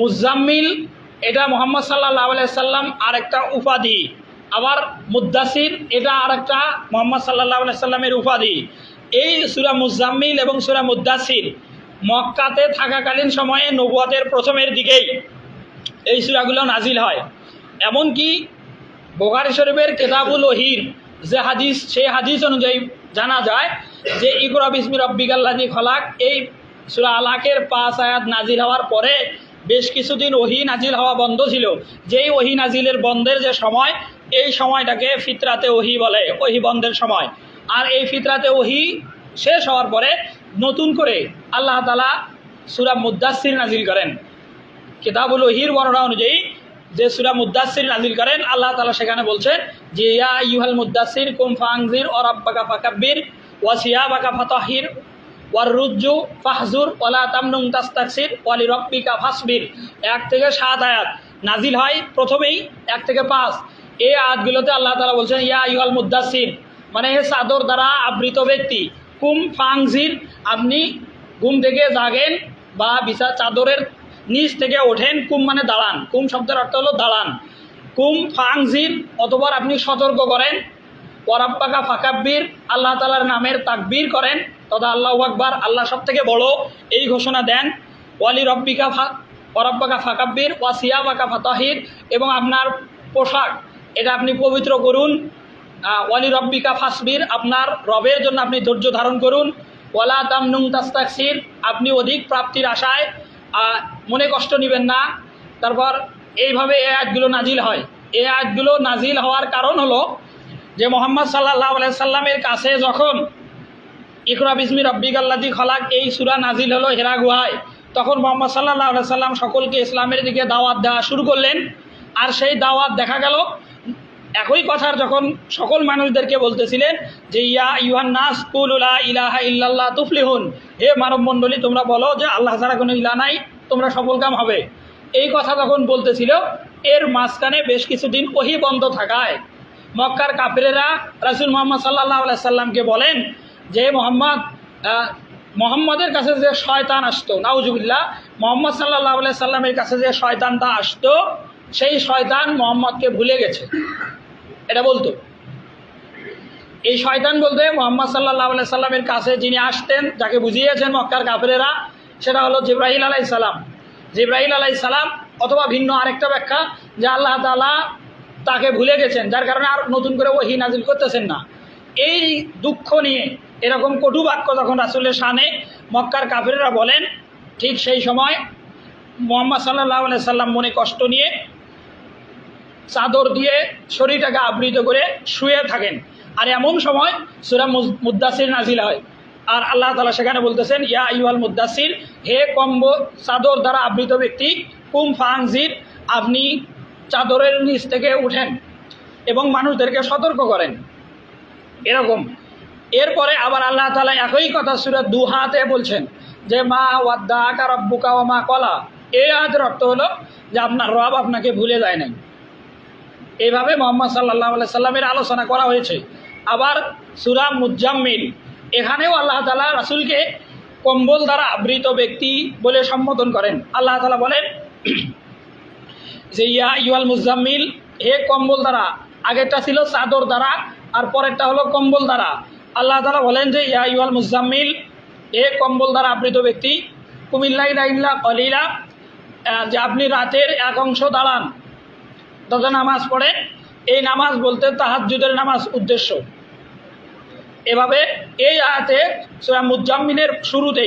মুজাম্মিল, এটা মোহাম্মদ সাল্লাহ সাল্লাম আর একটা উপাধি। আবার মুদাসির এটা আর একটা মোহাম্মদ সাল্লাহ সাল্লামের উপাধি। এই সুরা মুজাম্মিল এবং সুরা মুদাসির মক্কাতে থাকাকালীন সময়ে নবুয়াতের প্রথমের দিকেই এই সুরাগুলো নাজিল হয়। এমনকি বোগারি শরীফের কেতাবুল ওহির যে হাদিস, সেই হাদিস অনুযায়ী জানা যায় যে ইকরা বিসমি রব্বিকাল্লাজি খলাক এই সুরা আলাকের পাঁচ আয়াত নাজিল হওয়ার পরে বেশ কিছুদিন ওহি নাজিল হওয়া বন্ধ ছিল। যেই ওহি নাজিলের বন্ধের যে সময়, এই সময়টাকে ফিতরাতে ওহি বলে, ওহি বন্ধের সময়। আর এই ফিতরাতে ওহি শেষ হওয়ার পরে নতুন করে আল্লাহ তালা সুরা মুদাসির নাজিল করেন। কিতাবুল ওহির বর্ণনা অনুযায়ী যে সুরা মুদাসির নাজিল করেন, আল্লাহ তালা সেখানে বলছেন যে, ইয়া ইউহাল মুদাসির কুম ফাংজির ওর আব্বাকা ফাকাব্বির ওয়াসিয়া বাকা ফাতাহির। ওয়ার রুজ্জু ফাহজুর ওলা তামনুং তাস্তাকসির, ওয়ালি রব্বিকা ফাসবির। এক থেকে সাত আয়াত নাজিল হয় প্রথমেই, এক থেকে পাঁচ। এই আয়াতগুলোতে আল্লাহ তালা বলছেন, ইয়া ইউহাল মুদাসির মানে হে চাদর দ্বারা আবৃত ব্যক্তি, কুম ফাংজির, আপনি ঘুম থেকে জাগেন বা বিছা চাদরের নিচ থেকে ওঠেন, কুম মানে দাঁড়ান, কুম শব্দের অর্থ হলো দাঁড়ান। কুম ফাংজির, অথবা আপনি সতর্ক করেন পরাব্বাকা ফাকাব্বির, আল্লাহ তালার নামের তাকবির করেন তথা আল্লাহ আকবার, আল্লাহ সব থেকে বড় এই ঘোষণা দেন, ওয়ালি রব্বিকা ফা পরাব্বাকা ফাকাব্বির ওয়াসিয়া বাকা ফাতাহির, এবং আপনার পোশাক, এটা আপনি পবিত্র করুন ওয়ালি রব্বিকা ফাসবির, আপনার রবের জন্য আপনি ধৈর্য ধারণ করুন, ওয়ালা তামনুং তাস্তাকসির, আপনি অধিক প্রাপ্তির আশায় মনে কষ্ট নেবেন না। তারপর এইভাবে এ আয়াতগুলো নাজিল হয়। এ আয়াতগুলো নাজিল হওয়ার কারণ হলো যে মোহাম্মদ সাল্লাহ সাল্লামের কাছে যখন ইকরা বিসমি রব্বিক আল্লাদি খলাক, এই সুরা নাজিল হলো হেরা গুহায়। তখন মোহাম্মদ সাল্লাহ সাল্লাম সকলকে ইসলামের দিকে দাওয়াত দেওয়া শুরু করলেন। আর সেই দাওয়াত দেখা গেল। একই কথার যখন সকল মানুষদেরকে বলতেছিলেন যে, ইয়া ইউহান নাস কুলুলা ইলাহা ইল্লাল্লাহ তুফলিহুন। হে মানব মণ্ডলী তোমরা বলো যে, আল্লাহ ছাড়া কোনো ইলা নাই, তোমরা সফলকাম হবে। এই কথা যখন বলতেছিল, এর মাঝখানে বেশ কিছুদিন ওহি বন্ধ থাকায় মক্কার কাফিরেরা রাসুল মোহাম্মদ সাল্লাহ সাল্লামকে বলেন যে মোহাম্মদ মোহাম্মদের কাছে যে শয়তান আসতো, নাউজুবিল্লাহ, মোহাম্মদ সাল্লাহ আলাই সাল্লামের কাছে যে শয়তানটা আসতো, সেই শয়তান মোহাম্মদকে ভুলে গেছে। এটা বলতো। এই শয়তান বলতে মোহাম্মদ সাল্লাহ আলাই সাল্লামের কাছে যিনি আসতেন, যাকে বুঝিয়েছেন মক্কার কাফেরেরা, সেটা হলো জিব্রাহিল আলাই সালাম। জিব্রাহিল আলাই সালাম, অথবা ভিন্ন আরেকটা ব্যাখ্যা, যে আল্লাহ তালা তাকে ভুলে গেছেন, যার কারণে আর নতুন করে ওহি নাজিল করতেছেন না। এই দুঃখ নিয়ে এরকম কটু বাক্য যখন রাসুলের শানে মক্কার কাফেরেরা বলেন, ঠিক সেই সময় মোহাম্মদ সাল্লাহ সাল্লাম মনে কষ্ট নিয়ে চাদর দিয়ে শরীরটাকে আবৃত করে শুয়ে থাকেন। আর এমন সময় সুরা মুদ্দাসির নাজিল হয়। আর আল্লাহ তালা সেখানে বলতেছেন, ইয়া ইউয়াল মুদ্দাসির হে কম্ব, চাদর দ্বারা আবৃত ব্যক্তি, কুম ফাংজির আপনি চাদরের নিচ থেকে উঠেন এবং মানুষদেরকে সতর্ক করেন। এরকম এরপরে আবার আল্লাহ তালা একই কথা সুরা দুহাতে বলছেন যে, মা ওয়াদ্দা আকা রব্বুকা ও মা কলা এই আয়াতের অর্থ হলো যে, আপনার রব আপনাকে ভুলে যায় নাই। এইভাবে মোহাম্মদ সাল্লাহ সাল্লামের আলোচনা করা হয়েছে। আবার সুরা মুজাম্মিল, এখানেও আল্লাহ তালা রাসুলকে কম্বল দ্বারা আবৃত ব্যক্তি বলে সম্বোধন করেন। আল্লাহ তালা বলেন, যে, ইয়া ইউয়াল মুজাম্মিল, হে কম্বল দ্বারা, আগেরটা ছিল চাদর দ্বারা, আর পরেরটা হলো কম্বল দ্বারা। আল্লাহ তালা বলেন যে, ইয়া ইউল মুজাম্মিল, এ কম্বল দ্বারা আবৃত ব্যক্তি, কুমিল্লা ইলাইল্লা কলিলা যে আপনি রাতের এক অংশ দাঁড়ান তত নামাজ পড়ে এই নামাজ বলতে তাহাজুদের নামাজ উদ্দেশ্য। এভাবে এই আয়াতে সুরা মুজাম্মিনের শুরুতে